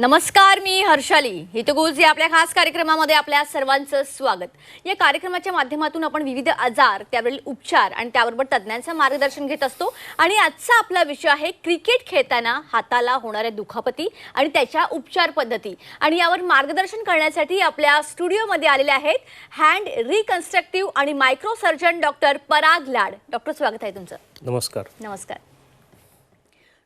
नमस्कार मी हर्षाली. हितगुज या आपल्या खास कार्यक्रमामध्ये आपल्या सर्वांचं स्वागत. या कार्यक्रमाच्या माध्यमातून आपण विविध आजार त्यावरील उपचार आणि त्याबरोबर तज्ज्ञांचं मार्गदर्शन घेत असतो. आणि आजचा आपला विषय आहे क्रिकेट खेळताना हाताला होणाऱ्या दुखापती आणि त्याच्या उपचार पद्धती. आणि यावर मार्गदर्शन करण्यासाठी आपल्या स्टुडिओमध्ये आलेले आहेत हँड रिकन्स्ट्रक्टिव्ह आणि micro surgeon doctor Parag Lad. Doctor स्वागत आहे तुमचं. नमस्कार. नमस्कार.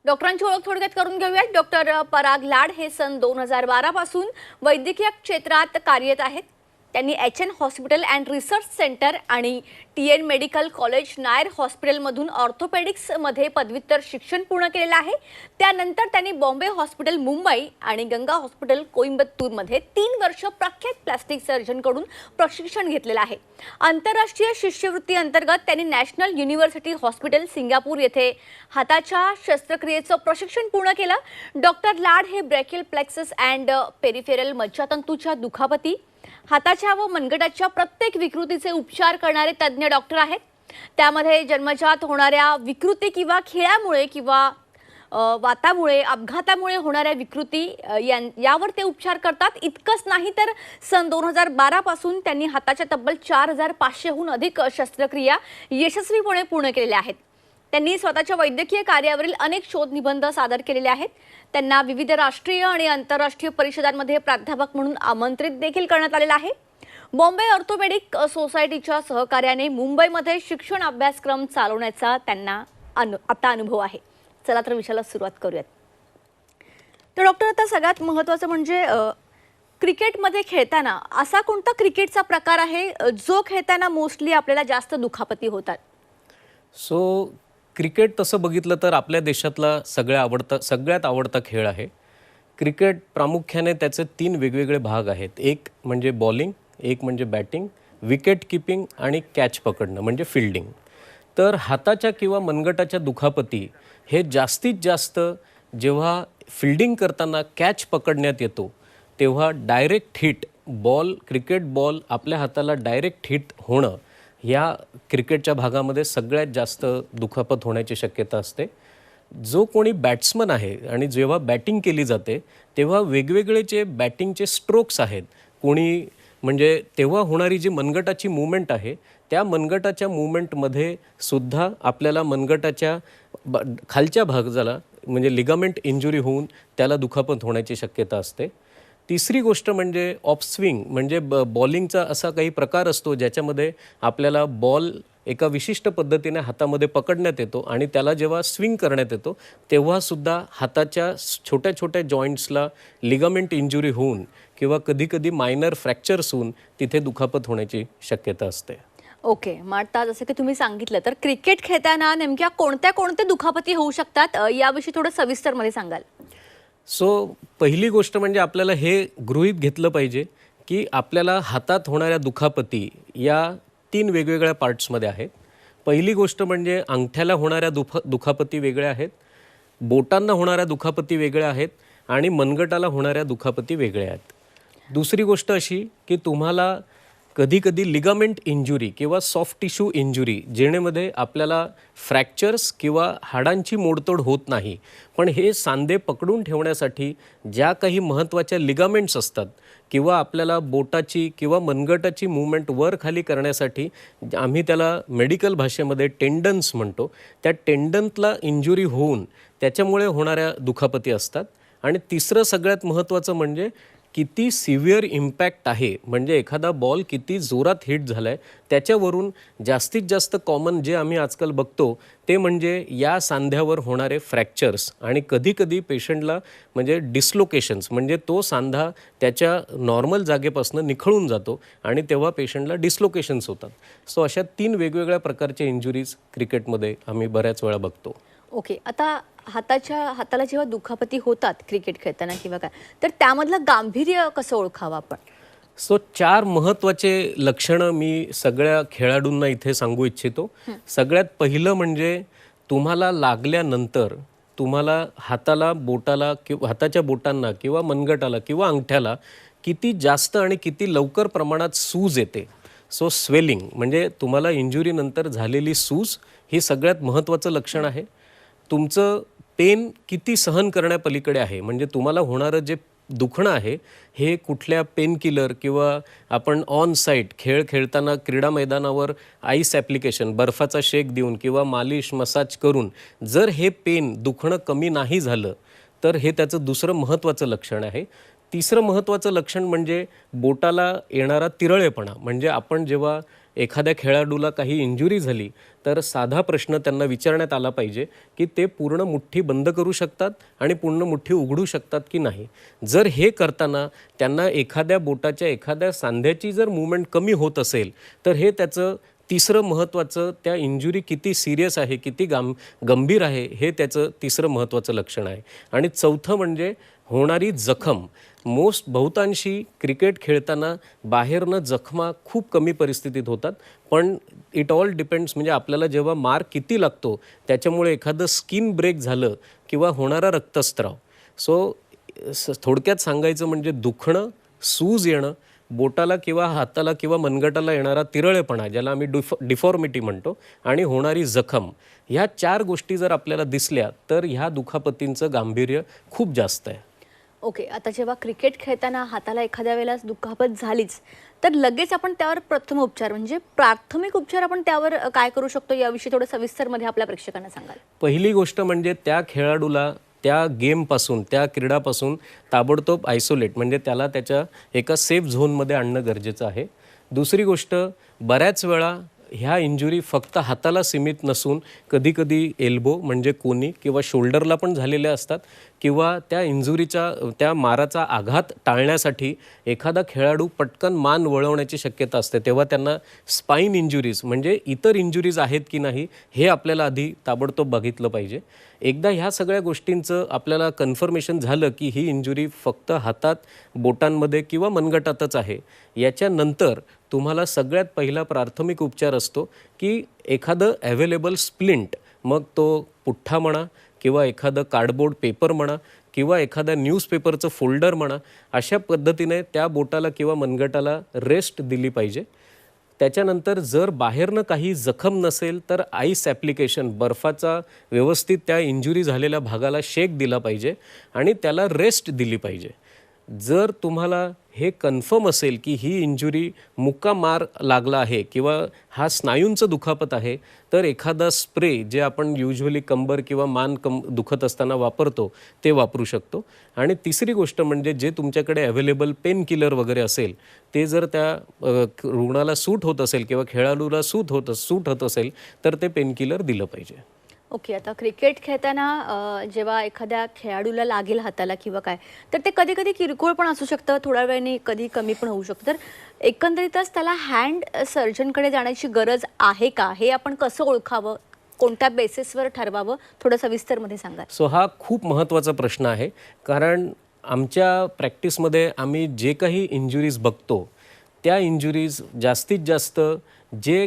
डॉक्टरांची ओळख थोडक्यात करून घेऊयात. डॉक्टर पराग लाड हे सन दोन हजार बारा पासून वैद्यकीय क्षेत्रात कार्यरत आहेत. त्यांनी H N hospital and research centre आणि T N medical college Nair हॉस्पिटलमधून ऑर्थोपेडिक्समध्ये पदव्युत्तर शिक्षण पूर्ण केलेलं आहे. त्यानंतर त्यांनी बॉम्बे हॉस्पिटल मुंबई आणि गंगा हॉस्पिटल कोइंबतूरमध्ये तीन वर्ष प्रख्यात प्लास्टिक सर्जनकडून प्रशिक्षण घेतलेलं आहे. आंतरराष्ट्रीय शिष्यवृत्ती अंतर्गत त्यांनी नॅशनल युनिव्हर्सिटी हॉस्पिटल सिंगापूर येथे हाताच्या शस्त्रक्रियेचं प्रशिक्षण पूर्ण केलं. डॉक्टर लाड हे ब्रॅकियल प्लेक्सस अँड पेरिफेरल मज्जातंतूच्या दुखापती. हाताच्या व मनगटाच्या प्रत्येक विकृतीचे उपचार करणारे तज्ज्ञ डॉक्टर आहेत. त्यामध्ये जन्मजात होणाऱ्या विकृती किंवा खेळामुळे किंवा वातामुळे अपघातामुळे होणाऱ्या विकृती या यां- यावर ते उपचार करतात. इतकंच नाही तर सन दोन हजार बारापासून त्यांनी हाताच्या तब्बल चार हजार पाचशेहून अधिक शस्त्रक्रिया यशस्वीपणे पूर्ण केलेल्या आहेत. त्यांनी स्वतःच्या वैद्यकीय कार्यावरील अनेक शोध निबंध सादर केलेले आहेत. त्यांना विविध राष्ट्रीय आणि आंतरराष्ट्रीय परिषदांमध्ये प्राध्यापक म्हणून आमंत्रित देखील करण्यात आलेलं आहे. बॉम्बे ऑर्थोपेडिक सोसायटीच्या सहकार्याने मुंबईमध्ये शिक्षण अभ्यासक्रम चालवण्याचा त्यांना अनु आता अनुभव आहे. चला तर विषयाला सुरुवात करूयात. तर डॉक्टर आता सगळ्यात महत्त्वाचं म्हणजे क्रिकेटमध्ये खेळताना असा कोणता क्रिकेटचा प्रकार आहे जो खेळताना मोस्टली आपल्याला जास्त दुखापती होतात? सो क्रिकेट तसं बघितलं तर आपल्या देशातला सगळ्या आवडता सगळ्यात आवडता खेळ आहे. क्रिकेट प्रामुख्याने त्याचे तीन वेगवेगळे भाग आहेत. एक म्हणजे बॉलिंग एक म्हणजे बॅटिंग विकेट किपिंग आणि कॅच पकडणं म्हणजे फिल्डिंग. तर हाताच्या किंवा मनगटाच्या दुखापती हे जास्तीत जास्त जेव्हा फिल्डिंग करताना कॅच पकडण्यात येतो तेव्हा direct hit ball cricket ball आपल्या हाताला डायरेक्ट हिट होणं या क्रिकेटच्या भागामध्ये सगळ्यात जास्त दुखापत होण्याची शक्यता असते. जो कोणी बॅट्समन आहे आणि जेव्हा बॅटिंग केली जाते तेव्हा वेगवेगळे जे बॅटिंगचे स्ट्रोक्स आहेत कोणी म्हणजे तेव्हा होणारी जी मनगटाची मुवमेंट आहे त्या मनगटाच्या मुवमेंटमध्ये सुद्धा आपल्याला मनगटाच्या ब खालच्या भागाला म्हणजे लिगामेंट इंजुरी होऊन त्याला दुखापत होण्याची शक्यता असते. तिसरी गोष्ट म्हणजे ऑफस्विंग म्हणजे ब बॉलिंगचा असा काही प्रकार असतो ज्याच्यामध्ये आपल्याला बॉल एका विशिष्ट पद्धतीने हातामध्ये पकडण्यात येतो आणि त्याला जेव्हा स्विंग करण्यात येतो तेव्हासुद्धा हाताच्या छोट्या छोट्या जॉईंट्सला लिगामेंट इंजुरी होऊन किंवा कधीकधी मायनर फ्रॅक्चर्स होऊन तिथे दुखापत होण्याची शक्यता असते. ओके मग आता जसं की तुम्ही सांगितलं तर क्रिकेट खेळताना नेमक्या कोणत्या कोणत्या दुखापती होऊ शकतात? याविषयी थोडं सविस्तरमध्ये सांगाल. सो पहिली गोष्ट म्हणजे आपल्याला हे गृहीत घेतलं पाहिजे की आपल्याला हातात होणाऱ्या दुखापती या तीन वेगवेगळ्या पार्ट्समध्ये आहेत. पहिली गोष्ट म्हणजे अंगठ्याला होणाऱ्या दुख दुखापती वेगळ्या आहेत बोटांना होणाऱ्या दुखापती वेगळ्या आहेत आणि मनगटाला होणाऱ्या दुखापती वेगळ्या आहेत. दुसरी गोष्ट अशी की तुम्हाला कधीकधी लिगामेंट इंजुरी किंवा सॉफ्ट टिश्यू इंजुरी जेणेमध्ये आपल्याला फ्रॅक्चर्स किंवा हाडांची मोडतोड होत नाही. पण हे सांधे पकडून ठेवण्यासाठी ज्या काही महत्त्वाच्या लिगामेंट्स असतात किंवा आपल्याला बोटाची किंवा मनगटाची मुवमेंट वर खाली करण्यासाठी आम्ही त्याला मेडिकल भाषेमध्ये टेंडन्स म्हणतो. त्या टेंडनला इंजुरी होऊन त्याच्यामुळे होणाऱ्या दुखापती असतात. आणि तिसरं सगळ्यात महत्त्वाचं म्हणजे किती सिव्हिअर इम्पॅक्ट आहे म्हणजे एखादा बॉल किती जोरात हिट झाला आहे त्याच्यावरून जास्तीत जास्त कॉमन जे आम्ही आजकाल बघतो ते म्हणजे या सांध्यावर होणारे फ्रॅक्चर्स. आणि कधीकधी पेशंटला म्हणजे डिस्लोकेशन्स म्हणजे तो सांधा त्याच्या नॉर्मल जागेपासून निखळून जातो आणि तेव्हा पेशंटला डिस्लोकेशन्स होतात. सो अशा तीन वेगवेगळ्या प्रकारचे इंजुरीज क्रिकेटमध्ये आम्ही बऱ्याच वेळा बघतो. ओके आता हाताच्या हाताला जेव्हा दुखापती होतात क्रिकेट खेळताना किंवा काय तर त्यामधलं गांभीर्य कसं ओळखावं आपण? सो चार महत्त्वाचे लक्षणं मी सगळ्या खेळाडूंना इथे सांगू इच्छितो. सगळ्यात पहिलं म्हणजे तुम्हाला लागल्यानंतर तुम्हाला हाताला बोटाला किंवा हाताच्या बोटांना किंवा मनगटाला किंवा अंगठ्याला किती जास्त आणि किती लवकर प्रमाणात सूज येते. सो स्वेलिंग म्हणजे तुम्हाला इंजुरीनंतर झालेली सूज ही सगळ्यात महत्त्वाचं लक्षण आहे. तुमचं पेन किती सहन करण्यापलीकडे आहे? म्हणजे तुम्हाला होणारं जे दुखणं आहे हे कुठल्या पेनकिलर किंवा आपण ऑन साईट खेळ खेळताना क्रीडा मैदानावर आईस ॲप्लिकेशन बर्फाचा शेक देऊन किंवा मालिश मसाज करून जर हे पेन दुखणं कमी नाही झालं तर हे त्याचं दुसरं महत्त्वाचं लक्षण आहे. तिसरं महत्त्वाचं लक्षण म्हणजे बोटाला येणारा तिरळेपणा. म्हणजे आपण जेव्हा एखाद्या खेळाडूला काही इंजुरी झाली तर साधा प्रश्न त्यांना विचारण्यात आला पाहिजे की ते पूर्ण मुठ्ठी बंद करू शकतात आणि पूर्ण मुठ्ठी उघडू शकतात की नाही. जर हे करताना त्यांना एखाद्या बोटाच्या एखाद्या सांध्याची जर मुवमेंट कमी होत असेल तर हे त्याचं तिसरं महत्त्वाचं त्या इंजुरी किती सिरियस आहे किती गाम गंभीर आहे हे त्याचं तिसरं महत्त्वाचं लक्षण आहे. आणि चौथं म्हणजे होणारी जखम. मोस्ट बहुतांशी क्रिकेट खेळताना बाहेरनं जखमा खूप कमी परिस्थितीत होतात. पण इट ऑल डिपेंड्स म्हणजे आपल्याला जेव्हा मार किती लागतो त्याच्यामुळे एखादं स्किन ब्रेक झालं किंवा होणारा रक्तस्त्राव सो थोडक्यात सांगायचं म्हणजे दुखणं सूज येणं बोटाला किंवा हाताला किंवा मनगटाला येणारा तिरळेपणा ज्याला आम्ही डिफ डिफॉर्मिटी म्हणतो आणि होणारी जखम ह्या चार गोष्टी जर आपल्याला दिसल्या तर ह्या दुखापतींचं गांभीर्य खूप जास्त आहे. ओके आता जेव्हा क्रिकेट खेळताना हाताला एखाद्या वेळेला दुखापत झालीच तर लगेच आपण त्यावर प्रथम उपचार म्हणजे प्राथमिक उपचार आपण त्यावर काय करू शकतो याविषयी थोडं सविस्तरमध्ये आपल्या प्रेक्षकांना सांगाल. पहिली गोष्ट म्हणजे त्या खेळाडूला त्या गेमपासून त्या क्रीडापासून ताबडतोब आयसोलेट म्हणजे त्याला त्याच्या एका सेफ झोनमध्ये आणणं गरजेचं आहे. दुसरी गोष्ट बऱ्याच वेळा ह्या इंजुरी फक्त हाताला सीमित नसून कधीकधी एल्बो म्हणजे कोनी किंवा शोल्डरला पण झालेल्या असतात किंवा त्या इंजुरीच्या त्या माराचा आघात टाळण्यासाठी एखादा खेळाडू पटकन मान वळवण्याची शक्यता असते. तेव्हा त्यांना स्पाईन इंजुरीज म्हणजे इतर इंजुरीज आहेत की नाही हे आपल्याला आधी ताबडतोब बघितलं पाहिजे. एकदा ह्या सगळ्या गोष्टींचं आपल्याला कन्फर्मेशन झालं की ही इंजुरी फक्त हातात बोटांमध्ये किंवा मनगटातच आहे. याच्यानंतर तुम्हाला सगळ्यात पहिला प्राथमिक उपचार असतो की एखादं अवेलेबल स्प्लिंट मग तो पुठ्ठा म्हणा किंवा एखादं कार्डबोर्ड पेपर म्हणा किंवा एखाद्या न्यूजपेपरचं फोल्डर म्हणा अशा पद्धतीने त्या बोटाला किंवा मनगटाला रेस्ट दिली पाहिजे. त्याच्यानंतर जर बाहेरनं काही जखम नसेल तर आईस ॲप्लिकेशन बर्फाचा व्यवस्थित त्या इंजुरी झालेल्या भागाला शेक दिला पाहिजे आणि त्याला रेस्ट दिली पाहिजे. जर तुम्हाला हे कन्फर्म असेल की ही इंजुरी मुक्का मार लागला आहे किंवा हा स्नायूंचं दुखापत आहे तर एखादा स्प्रे जे आपण युजली कंबर किंवा मान कम दुखत असताना वापरतो ते वापरू शकतो. आणि तिसरी गोष्ट म्हणजे जे तुमच्याकडे अवेलेबल पेन किलर वगैरे असेल ते जर त्या रुग्णाला सूट होत असेल किंवा खेळाडूला सूट होत सूट होत असेल तर ते पेनकिलर दिलं पाहिजे. ओके आता क्रिकेट खेळताना जेव्हा एखाद्या खेळाडूला लागेल हाताला किंवा काय तर ते कधी कधी किरकोळ पण असू शकतं. थोड्या वेळाने कधी कमी पण होऊ शकतं. तर एकंदरीतच त्याला हँड सर्जनकडे जाण्याची गरज आहे का? हे आपण कसं ओळखावं? कोणत्या बेसिसवर ठरवावं? थोडं सविस्तरमध्ये सांगा सो हा खूप महत्त्वाचा प्रश्न आहे. कारण आमच्या प्रॅक्टिसमध्ये आम्ही जे काही इंजुरीज बघतो त्या इंजुरीज जास्तीत जास्त जे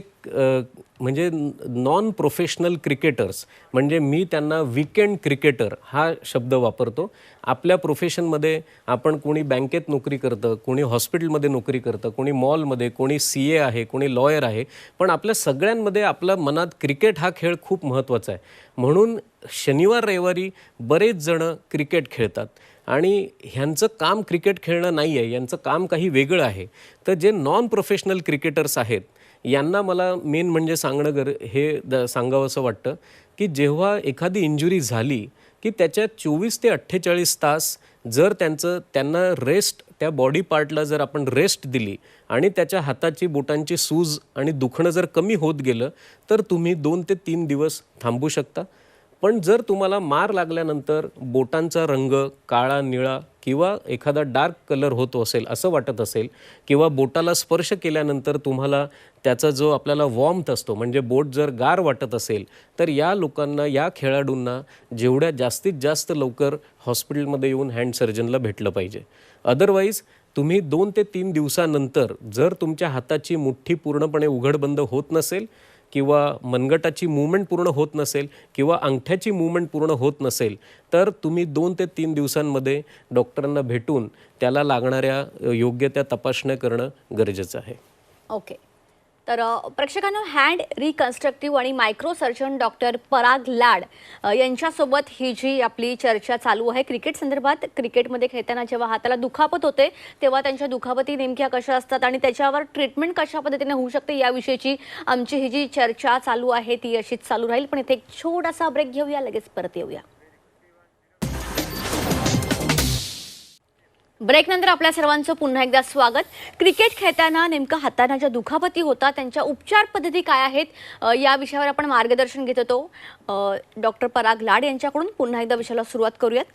म्हणजे नॉन प्रोफेशनल क्रिकेटर्स म्हणजे मी त्यांना विकेंड क्रिकेटर हा शब्द वापरतो. आपल्या प्रोफेशनमध्ये आपण कोणी बँकेत नोकरी करतं कोणी हॉस्पिटलमध्ये नोकरी करतं कोणी मॉलमध्ये कोणी सी ए आहे कोणी लॉयर आहे पण आपल्या सगळ्यांमध्ये आपल्या मनात क्रिकेट हा खेळ खूप महत्त्वाचा आहे. म्हणून शनिवार रविवारी बरेच जणं क्रिकेट खेळतात. आणि ह्यांचं काम क्रिकेट खेळणं नाही आहे यांचं काम काही वेगळं आहे. तर जे नॉन प्रोफेशनल क्रिकेटर्स आहेत यांना मला मेन म्हणजे सांगणं गर हे द सांगावं असं वाटतं की जेव्हा एखादी इंजुरी झाली की त्याच्या चोवीस ते अठ्ठेचाळीस तास जर त्यांचं त्यांना रेस्ट त्या बॉडी पार्टला जर आपण रेस्ट दिली आणि त्याच्या हाताची बोटांची सूज आणि दुखणं जर कमी होत गेलं तर तुम्ही दोन ते तीन दिवस थांबू शकता. पण जर तुम्हाला मार लागल्यानंतर बोटांचा रंग काळा निळा किंवा एखादा डार्क कलर होतो असेल असं वाटत असेल किंवा बोटाला स्पर्श केल्यानंतर तुम्हाला त्याचा जो आपल्याला वॉर्मथ असतो म्हणजे बोट जर गार वाटत असेल तर या लोकांना या खेळाडूंना जेवढ्या जास्तीत जास्त लवकर हॉस्पिटलमध्ये येऊन हँड सर्जनला भेटलं पाहिजे. अदरवाईज तुम्ही दोन ते तीन दिवसानंतर जर तुमच्या हाताची मुठ्ठी पूर्णपणे उघडबंद होत नसेल किंवा मनगटाची मूवमेंट पूर्ण होत नसेल किंवा अंगठ्याची मूवमेंट पूर्ण होत नसेल तर तुम्ही दोन ते तीन दिवसांमध्ये डॉक्टरांना भेटून त्याला लागणाऱ्या योग्य त्या तपासण्या करणं गरजेचं आहे. ओके तर प्रेक्षकांना प्रेक्षकांनो हँड रिकन्स्ट्रक्टिव्ह आणि micro surgeon doctor Parag Lad यांच्यासोबत ही जी आपली चर्चा चालू आहे क्रिकेट संदर्भात क्रिकेटमध्ये खेळताना जेव्हा हाताला दुखापत होते तेव्हा त्यांच्या दुखापती नेमक्या कशा असतात आणि त्याच्यावर ट्रीटमेंट कशा पद्धतीने होऊ शकते याविषयीची आमची ही जी चर्चा चालू आहे ती अशीच चालू राहील. पण इथे एक छोटासा ब्रेक घेऊया लगेच परत येऊया. ब्रेकनंतर आपल्या सर्वांचं पुन्हा एकदा स्वागत. क्रिकेट खेळताना नेमकं हाताना ज्या दुखापती होतात त्यांच्या उपचार पद्धती काय आहेत या विषयावर आपण मार्गदर्शन घेत होतो. डॉक्टर पराग लाड यांच्याकडून पुन्हा एकदा विषयाला सुरुवात करूयात.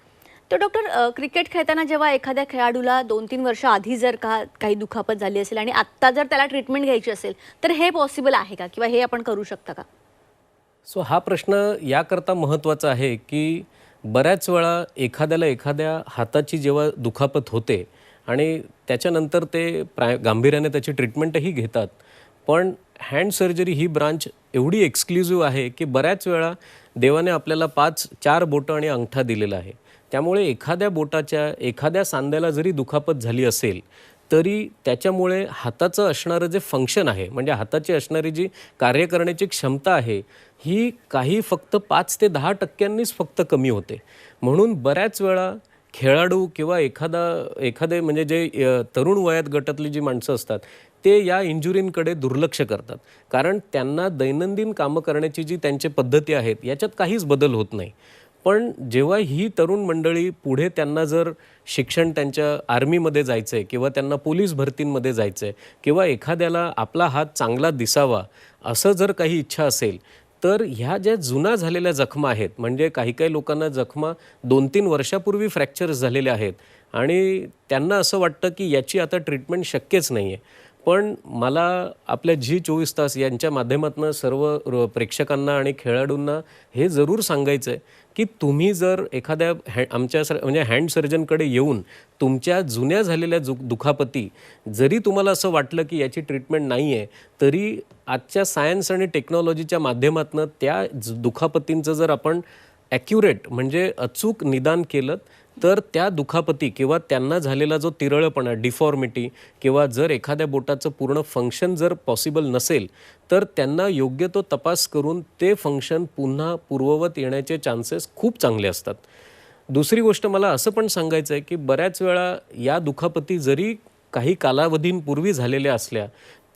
तर डॉक्टर क्रिकेट खेळताना जेव्हा एखाद्या खेळाडूला दोन तीन वर्ष आधी जर का काही दुखापत झाली असेल आणि आत्ता जर त्याला ट्रीटमेंट घ्यायची असेल तर हे पॉसिबल आहे का? किंवा हे आपण करू शकता का? सो हा प्रश्न याकरता महत्त्वाचा आहे की बऱ्याच वेळा एखाद्याला एखाद्या हाताची जेव्हा दुखापत होते आणि त्याच्यानंतर ते प्राय गांभीर्याने त्याची ट्रीटमेंटही घेतात पण हँड सर्जरी ही ब्रांच एवढी एक्सक्लुझिव्ह आहे की बऱ्याच वेळा देवाने आपल्याला पाच चार बोटं आणि अंगठा दिलेला आहे. त्यामुळे एखाद्या बोटाच्या एखाद्या सांध्याला जरी दुखापत झाली असेल तरी त्याच्यामुळे हाताचं असणारं जे फंक्शन आहे म्हणजे हाताची असणारी जी कार्य करण्याची क्षमता आहे ही काही फक्त पाच ते दहा टक्क्यांनीच फक्त कमी होते. म्हणून बऱ्याच वेळा खेळाडू किंवा एखादा एखादे म्हणजे जे तरुण वयात गटातली जी माणसं असतात ते या इंजुरींकडे दुर्लक्ष करतात. कारण त्यांना दैनंदिन कामं करण्याची जी त्यांची पद्धती आहेत याच्यात काहीच बदल होत नाही. पण जेव्हा ही तरुण मंडळी पुढे त्यांना जर शिक्षण त्यांच्या आर्मीमध्ये जायचं आहे किंवा त्यांना पोलीस भरतींमध्ये जायचं आहे किंवा एखाद्याला आपला हात चांगला दिसावा असं जर काही इच्छा असेल तर ह्या ज्या जुना झालेल्या जखमा आहेत म्हणजे काही काही लोकांना जखमा दोन तीन वर्षापूर्वी फ्रॅक्चर्स झालेल्या आहेत आणि त्यांना असं वाटतं की याची आता ट्रीटमेंट शक्यच नाही आहे पण मला आपल्या झी चोवीस तास यांच्या माध्यमातून सर्व प्रेक्षकांना आणि खेळाडूंना हे जरूर सांगायचं आहे की तुम्ही जर एखाद्या हॅ आमच्या सर म्हणजे हँड सर्जनकडे येऊन तुमच्या जुन्या झालेल्या जु दुखापती जरी तुम्हाला असं वाटलं की याची ट्रीटमेंट नाही आहे तरी आजच्या सायन्स आणि टेक्नॉलॉजीच्या माध्यमातून त्या दुखापतींचं जर आपण ॲक्युरेट म्हणजे अचूक निदान केलं तर त्या दुखापती किंवा त्यांना झालेला जो तिरळपणा डिफॉर्मिटी किंवा जर एखाद्या बोटाचं पूर्ण फंक्शन जर पॉसिबल नसेल तर त्यांना योग्य तो तपास करून ते फंक्शन पुन्हा पूर्ववत येण्याचे चान्सेस खूप चांगले असतात. दुसरी गोष्ट मला असं पण सांगायचं आहे की बऱ्याच वेळा या दुखापती जरी काही कालावधींपूर्वी झालेल्या असल्या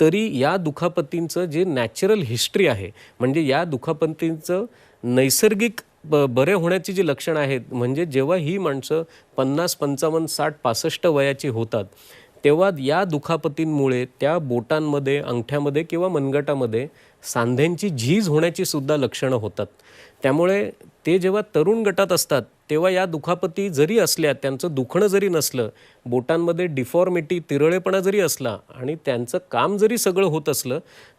तरी या दुखापतींचं जे नॅचरल हिस्ट्री आहे म्हणजे या दुखापतींचं नैसर्गिक ब बरे होण्याची जी लक्षणं आहेत म्हणजे जेव्हा ही माणसं पन्नास पंचावन्न साठ पासष्ट वयाची होतात तेव्हा या दुखापतींमुळे त्या बोटांमध्ये अंगठ्यामध्ये किंवा मनगटामध्ये सांध्यांची झीज होण्याची सुद्धा लक्षणं होतात. त्यामुळे ते जेव्हा तरुण गटात असतात तेव्हा या दुखापती जरी असल्या त्यांचं दुखणं जरी नसलं बोटांमध्ये डिफॉर्मिटी तिरळेपणा जरी असला आणि त्यांचं काम जरी सगळं होत असलं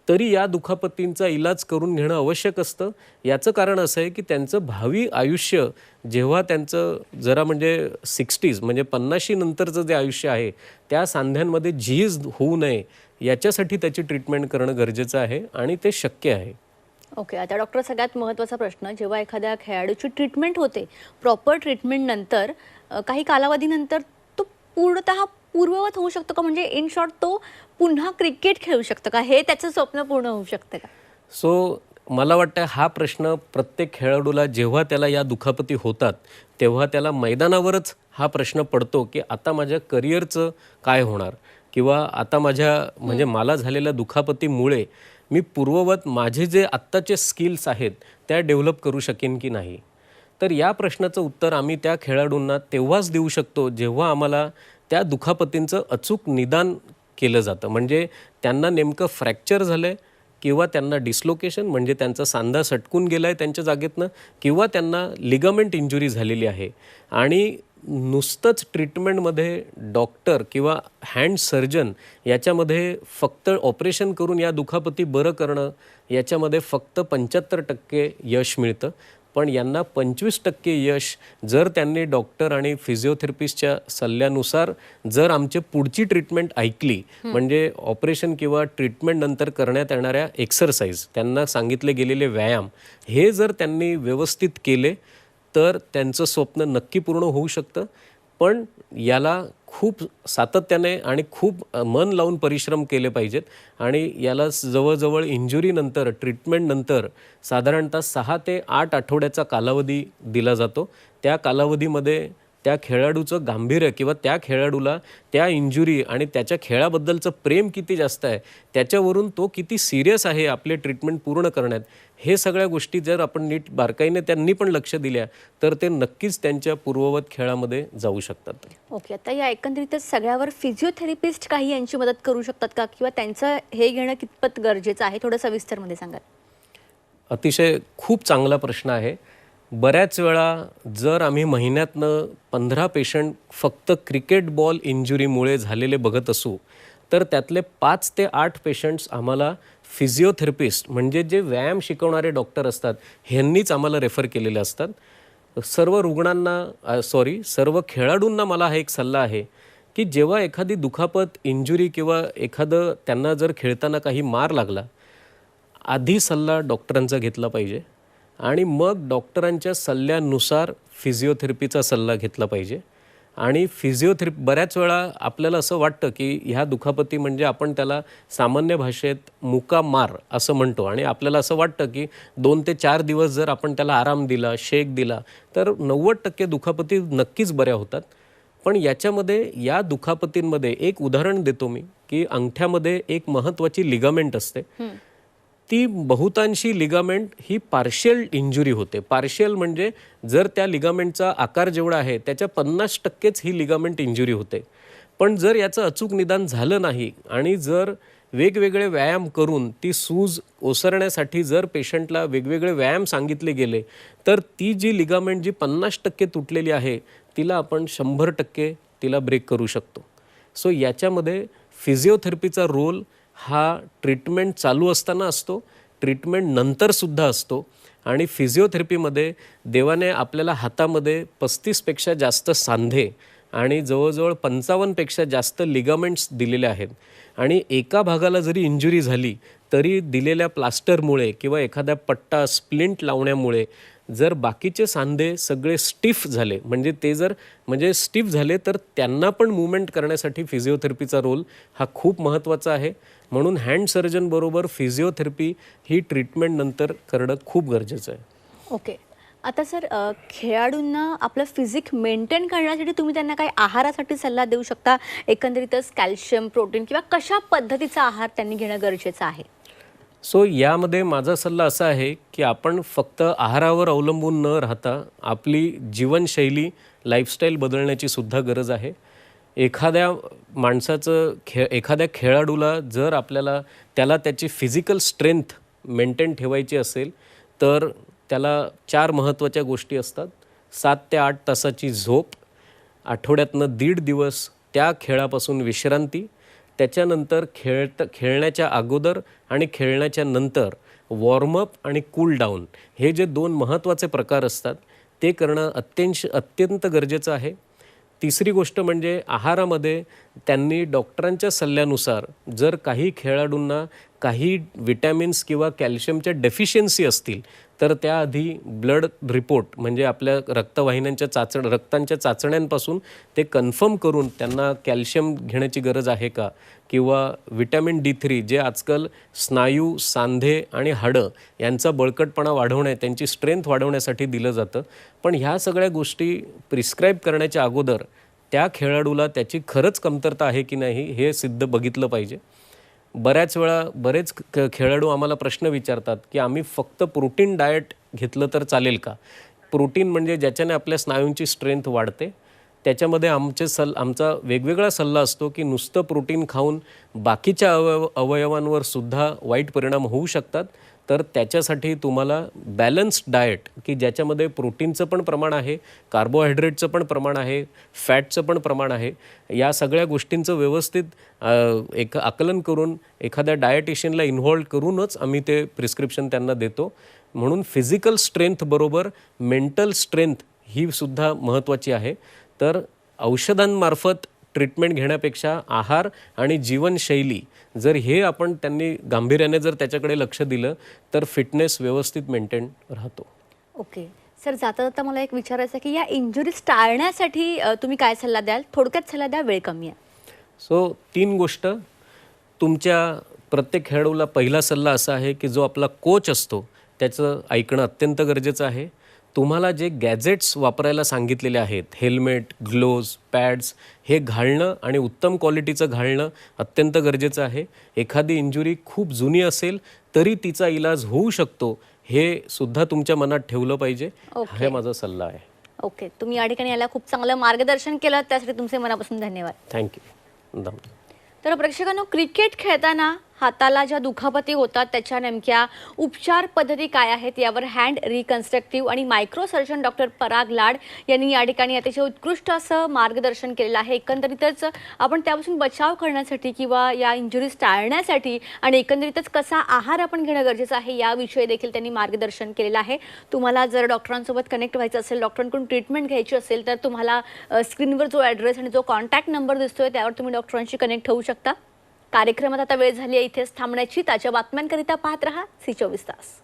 तरी या दुखापतींचा इलाज करून घेणं आवश्यक असतं. याचं कारण असं आहे की त्यांचं भावी आयुष्य जेव्हा त्यांचं जरा म्हणजे सिक्स्टीज म्हणजे पन्नाशी नंतरचं जे आयुष्य आहे त्या सांध्यांमध्ये झीज होऊ नये याच्यासाठी त्याची ट्रीटमेंट करणं गरजेचं आहे आणि ते शक्य आहे. ओके आता डॉक्टर सगळ्यात महत्त्वाचा प्रश्न जेव्हा एखाद्या खेळाडूची ट्रीटमेंट होते प्रॉपर ट्रीटमेंट नंतर अ, काही कालावधीनंतर तो पूर्णतः पूर्ववत होऊ शकतो का? म्हणजे इन शॉर्ट तो पुन्हा क्रिकेट खेळू शकतो का? हे त्याचं स्वप्न पूर्ण होऊ शकतं का? सो मला वाटतं हा प्रश्न प्रत्येक खेळाडूला जेव्हा त्याला या दुखापती होतात तेव्हा त्याला मैदानावरच हा प्रश्न पडतो की आता माझ्या करिअरचं काय होणार? किंवा आता माझ्या म्हणजे मला झालेल्या दुखापतीमुळे मी पूर्ववत माझे जे आत्ताचे स्किल्स आहेत त्या डेव्हलप करू शकेन की नाही? तर या प्रश्नाचं उत्तर आम्ही त्या खेळाडूंना तेव्हाच देऊ शकतो जेव्हा आम्हाला त्या दुखापतींचं अचूक निदान केलं जातं. म्हणजे त्यांना नेमकं फ्रॅक्चर झालं आहे किंवा त्यांना डिस्लोकेशन म्हणजे त्यांचा सांधा सटकून गेला आहे त्यांच्या जागेतनं किंवा त्यांना लिगामेंट इंजुरी झालेली आहे. आणि नुसतंच ट्रीटमेंटमध्ये डॉक्टर किंवा हँड सर्जन याच्यामध्ये फक्त ऑपरेशन करून या दुखापती बरं करणं याच्यामध्ये फक्त पंच्याहत्तर टक्के यश मिळतं. पण यांना पंचवीस टक्के यश जर त्यांनी डॉक्टर आणि फिजिओथेरपिस्टच्या सल्ल्यानुसार जर आमची पुढची ट्रीटमेंट ऐकली म्हणजे ऑपरेशन किंवा ट्रीटमेंट नंतर करण्यात येणाऱ्या एक्सरसाइज त्यांना सांगितले गेलेले व्यायाम हे जर त्यांनी व्यवस्थित केले तर त्यांचं स्वप्न नक्की पूर्ण होऊ शकतं. पण याला खूप सातत्याने आणि खूप मन लावून परिश्रम केले पाहिजेत. आणि याला जवळजवळ इंजुरीनंतर ट्रीटमेंटनंतर साधारणतः सहा ते आठ आठवड्याचा कालावधी दिला जातो. त्या कालावधीमध्ये त्या खेळाडूचं गांभीर्य किंवा त्या खेळाडूला त्या इंजुरी आणि त्याच्या खेळाबद्दलचं प्रेम किती जास्त आहे त्याच्यावरून तो किती सिरियस आहे आपले ट्रीटमेंट पूर्ण करण्यात हे सगळ्या गोष्टी जर आपण नीट बारकाईने त्यांनी पण लक्ष दिल्या तर ते नक्कीच त्यांच्या पूर्ववत खेळामध्ये जाऊ शकतात. ओके आता या एकंदरीतच सगळ्यावर फिजिओथेरपिस्ट काही यांची मदत करू शकतात का? किंवा त्यांचं हे घेणं कितपत गरजेचं आहे? थोडं सविस्तरमध्ये सांगाल. अतिशय खूप चांगला प्रश्न आहे. बऱ्याच वेळा जर आम्ही महिन्यातनं पंधरा पेशंट फक्त क्रिकेट बॉल इंजुरीमुळे झालेले बघत असू तर त्यातले पाच ते आठ पेशंट्स आम्हाला फिजिओथेरपिस्ट म्हणजे जे व्यायाम शिकवणारे डॉक्टर असतात ह्यांनीच आम्हाला रेफर केलेले असतात. सर्व रुग्णांना सॉरी सर्व खेळाडूंना मला हा एक सल्ला आहे की जेव्हा एखादी दुखापत इंजुरी किंवा एखादं त्यांना जर खेळताना काही मार लागला आधी सल्ला डॉक्टरांचा घेतला पाहिजे. आणि मग डॉक्टरांच्या सल्ल्यानुसार फिजिओथेरपीचा सल्ला घेतला पाहिजे. आणि फिजिओथेरपी बऱ्याच वेळा आपल्याला असं वाटतं की ह्या दुखापती म्हणजे आपण त्याला सामान्य भाषेत मुका मार असं म्हणतो. आणि आपल्याला असं वाटतं की दोन ते चार दिवस जर आपण त्याला आराम दिला शेक दिला तर नव्वद टक्के दुखापती नक्कीच बऱ्या होतात. पण याच्यामध्ये या दुखापतींमध्ये एक उदाहरण देतो मी की अंगठ्यामध्ये एक महत्त्वाची लिगामेंट असते. ती बहुतांशी लिगामेंट ही पार्शियल इंजुरी होते. पार्शियल म्हणजे जर त्या लिगामेंटचा आकार जेवढा आहे त्याच्या पन्नास टक्केच ही लिगामेंट इंजुरी होते. पण जर याचं अचूक निदान झालं नाही आणि जर वेगवेगळे व्यायाम करून ती सूज ओसरण्यासाठी जर पेशंटला वेगवेगळे व्यायाम सांगितले गेले तर ती जी लिगामेंट जी पन्नास टक्के तुटलेली आहे तिला आपण शंभर टक्के तिला ब्रेक करू शकतो. सो याच्यामध्ये फिजिओथेरपीचा रोल हा ट्रीटमेंट चालू असताना असतो ट्रीटमेंट नंतरसुद्धा असतो आणि फिजिओथेरपीमध्ये देवाने आपल्याला हातामध्ये पस्तीसपेक्षा जास्त सांधे आणि जवळजवळ पंचावन्नपेक्षा जास्त लिगामेंट्स दिलेले आहेत. आणि एका भागाला जरी इंजुरी झाली तरी दिलेल्या प्लास्टरमुळे किंवा एखाद्या पट्टा स्प्लिंट लावण्यामुळे जर बाकीचे सांधे सगळे स्टिफ झाले म्हणजे ते जर म्हणजे स्टिफ झाले तर त्यांना पण मुवमेंट करण्यासाठी फिजिओथेरपीचा रोल हा खूप महत्त्वाचा आहे. म्हणून हँड सर्जनबरोबर फिजिओथेरपी ही ट्रीटमेंट नंतर करणं खूप गरजेचं आहे. ओके. आता सर खेळाडूंना आपलं फिजिक मेंटेन करण्यासाठी तुम्ही त्यांना काही आहारासाठी सल्ला देऊ शकता? एकंदरीतच कॅल्शियम प्रोटीन किंवा कशा पद्धतीचा आहार त्यांनी घेणं गरजेचं आहे? सो यामध्ये माझा सल्ला असा आहे की आपण फक्त आहारावर अवलंबून न राहता आपली जीवनशैली लाईफस्टाईल बदलण्याची सुद्धा गरज आहे. एखाद्या माणसाचं खे एखाद्या खेळाडूला जर आपल्याला त्याला त्याची फिजिकल स्ट्रेंथ मेंटेन ठेवायची असेल तर त्याला चार महत्त्वाच्या गोष्टी असतात. सात ते आठ तासाची झोप आठवड्यातनं दीड दिवस त्या खेळापासून विश्रांती त्याच्यानंतर खेळत खेळण्याच्या अगोदर आणि खेळण्याच्या नंतर वॉर्मअप आणि कूल डाऊन हे जे दोन महत्त्वाचे प्रकार असतात ते करणं अत्यंश अत्यंत गरजेचं आहे. तिसरी गोष्ट म्हणजे आहारामध्ये त्यांनी डॉक्टरांच्या सल्ल्यानुसार जर काही खेळाडूंना काही विटॅमिन्स किंवा कॅल्शियमच्या डेफिशियन्सी असतील तर त्याआधी ब्लड रिपोर्ट म्हणजे आपल्या रक्तवाहिन्यांच्या चाचण रक्तांच्या चाचण्यांपासून ते कन्फर्म करून त्यांना कॅल्शियम घेण्याची गरज आहे का? किंवा विटॅमिन डी थ्री जे आजकाल स्नायू सांधे आणि हाडं यांचा बळकटपणा वाढवण्या त्यांची स्ट्रेंथ वाढवण्यासाठी दिलं जातं. पण ह्या सगळ्या गोष्टी प्रिस्क्राईब करण्याच्या अगोदर त्या खेळाडूला त्याची खरंच कमतरता आहे की नाही हे सिद्ध बघितलं पाहिजे. बऱ्याच वेळा बरेच खेळाडू आम्हाला प्रश्न विचारतात की आम्ही फक्त प्रोटीन डाएट घेतलं तर चालेल का? प्रोटीन म्हणजे ज्याच्याने आपल्या स्नायूंची स्ट्रेंथ वाढते त्याच्यामध्ये आमचे सल आमचा वेगवेगळा सल्ला असतो की नुसतं प्रोटीन खाऊन बाकीच्या अवयव अवयवांवर सुद्धा वाईट परिणाम होऊ शकतात. तर त्याच्यासाठी तुम्हाला बॅलन्स्ड डाएट की ज्याच्यामध्ये प्रोटीनचं पण प्रमाण आहे कार्बोहायड्रेटचं पण प्रमाण आहे फॅटचं पण प्रमाण आहे या सगळ्या गोष्टींचं व्यवस्थित एक आकलन करून एखाद्या डायटिशियनला इन्व्हॉल्व करूनच आम्ही ते प्रिस्क्रिप्शन त्यांना देतो. म्हणून फिजिकल स्ट्रेंथ बरोबर मेंटल स्ट्रेंथ ही सुद्धा महत्त्वाची आहे. तर औषधांमार्फत ट्रीटमेंट घेण्यापेक्षा आहार आणि जीवनशैली जर हे आपण त्यांनी गांभीर्याने जर त्याच्याकडे लक्ष दिलं तर फिटनेस व्यवस्थित मेंटेन राहतो. ओके. सर जाता जाता मला एक विचारायचं की या इंजुरीज टाळण्यासाठी तुम्ही काय सल्ला द्याल? थोडक्यात सल्ला द्या वेळ कमी आहे. सो तीन गोष्ट. तुमच्या प्रत्येक खेळाडूला पहिला सल्ला असा आहे की जो आपला कोच असतो त्याचं ऐकणं अत्यंत गरजेचं आहे. तुम्हाला जे गॅजेट्स वापरायला सांगितलेले आहेत हेल्मेट ग्लोव्ज पॅड्स हे घालणं आणि उत्तम क्वालिटीचं घालणं अत्यंत गरजेचं आहे. एखादी इंजुरी खूप जुनी असेल तरी तिचा इलाज होऊ शकतो हे सुद्धा तुमच्या मनात ठेवलं पाहिजे. ओके. हे माझा सल्ला आहे. ओके. तुम्ही या ठिकाणी याला खूप चांगलं मार्गदर्शन केलं त्यासाठी तुमचे मनापासून धन्यवाद. थँक्यू तर प्रेक्षकांनो क्रिकेट खेळताना हाताला ज्या दुखापती होतात त्याच्या नेमक्या उपचार पद्धती काय आहेत यावर हँड रिकन्स्ट्रक्टिव्ह आणि micro surgeon doctor Parag Lad यांनी या ठिकाणी अतिशय उत्कृष्ट असं मार्गदर्शन केलेलं आहे. एकंदरीतच आपण त्यापासून बचाव करण्यासाठी किंवा या इंजुरीज टाळण्यासाठी आणि एकंदरीतच कसा आहार आपण घेणं गरजेचं आहे याविषयी देखील त्यांनी मार्गदर्शन केलेलं आहे. तुम्हाला जर डॉक्टरांसोबत कनेक्ट व्हायचं असेल डॉक्टरांकडून ट्रीटमेंट घ्यायची असेल तर तुम्हाला स्क्रीनवर जो ॲड्रेस आणि जो कॉन्टॅक्ट नंबर दिसतोय त्यावर तुम्ही डॉक्टरांशी कनेक्ट होऊ शकता. कार्यक्रमात आता वेळ झाली आहे इथेच थांबण्याची. ताज्या बातम्यांकरिता पाहत रहा सी चोवीस तास.